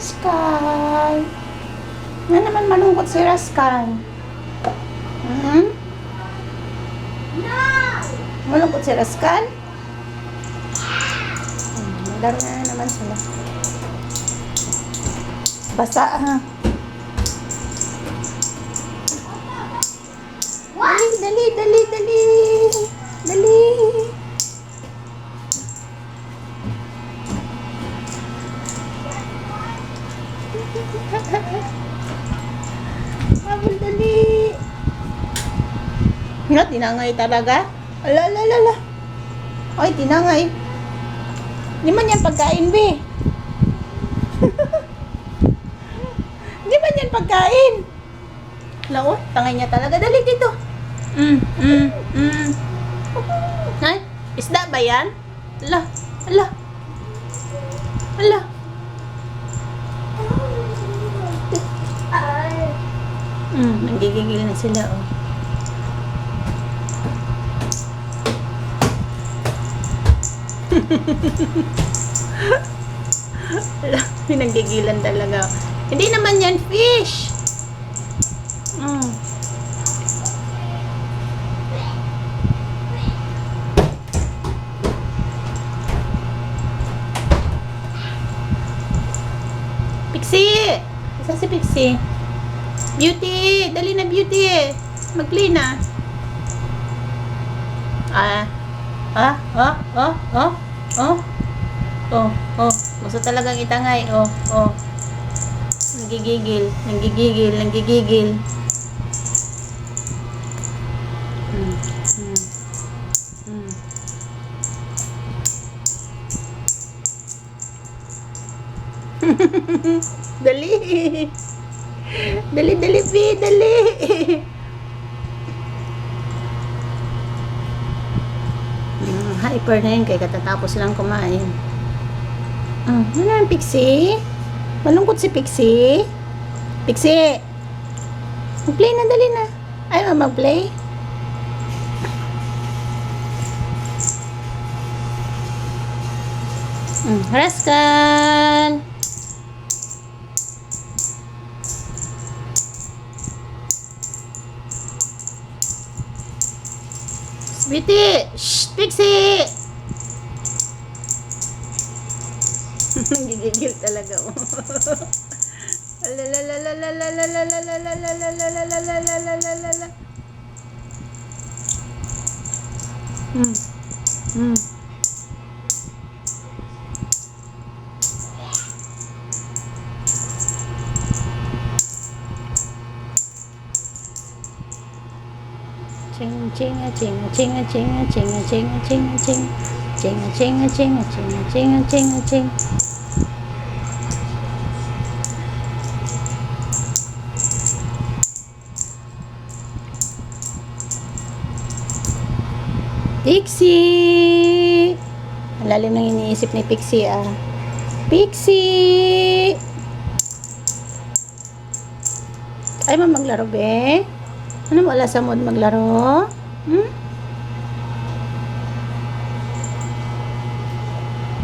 Rascal. Nga naman malungkot si Rascal. Hmm? Malungkot si Rascal? Hmm, Laro na naman sila. Basa ha. Dali, dali, dali, dali. Dali. Habol, dali. Nga, tinangay talaga. Ala, ala, ala, ala. Ay, tinangay. Di man yan pagkain, be. Di man yan pagkain. Lao, tangay niya talaga. Dali dito. Mm, mm, mm. Ay, isda ba yan? Ala, ala. Ala. Nanggigigil na sila, oh. Ala, pinanggigilan talaga. Hindi naman yan fish. Mm. Pixie! Isa si Pixie. Beauty! Dali na beauty! Mag-play na. Ah. Ah, oh, oh, oh, oh. Oh, oh. Gusto talagang itangay. Oh, oh. Nanggigigil, nanggigigil, nanggigigil. Hmm, hmm, hmm. dali. Dali, dali, Bi, dali. Hmm, hyper na yun kay katatapos lang kumain. Ah, ano na Pixie? Malungkot si Pixie? Pixie! Mag-play na, dali na. Ay, ma, mag-play? Mm, Rascal! Biti! Shh! Pixie! Nagigigil talaga mo. Hmm. Hmm. Ching ching ching ching ching ching ching ching ching ching ching ching ching ching ching ching Pixie! Ang lalim ng iniisip ni Pixie ah. Pixie! Ay mo maglaro be? Ano wala sa mood maglaro? Hmm?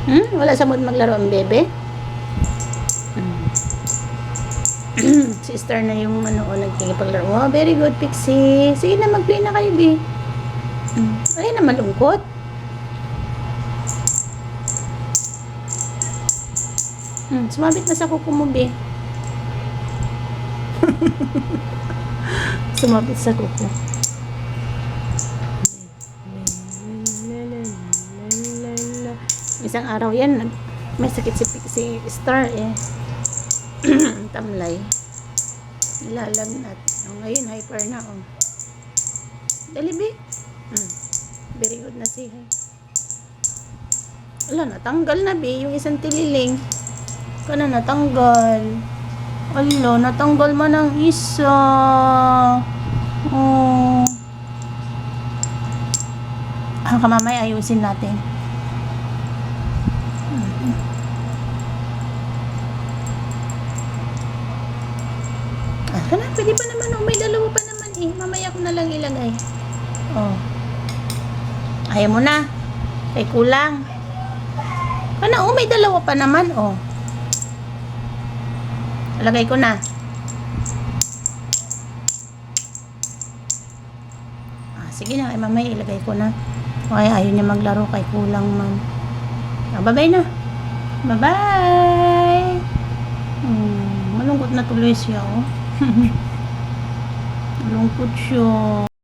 Hmm? Wala sa mood maglaro ang bebe? Hmm. Sister na yung ano, o, nagkikipaglaro. Oh, very good, Pixie. Sige na, mag-play na kayo, be. Hmm. Ay, na malungkot. Hmm, sumabit na sa kuko mo, be. Sumabit sa kuko. Isang araw yan, may sakit si, si Star eh. Tamlay. Nilalagnat. Oh, ngayon, hyper na oh. Dali, be. Hmm. Very good na si Wala, natanggal na, be. Yung isang tililing. Kana natanggal. Ala, natanggal man ang isa. Oh. Ah, kamamay, ayusin natin. Ah, kana, pwede pa naman. Oh, may dalawa pa naman eh. Mamaya ko na lang ilagay. Oh. Ayaw mo na. Ay, kulang. Kana, oh, may dalawa pa naman, oh. Lagay ko na. Ah, sige na, ay mamaya ilagay ko na. Ay, ayaw niya maglaro kay kulang man. Ah, bye-bye na. Bye-bye! Hmm, malungkot na tuloy siya, oh. malungkot siya.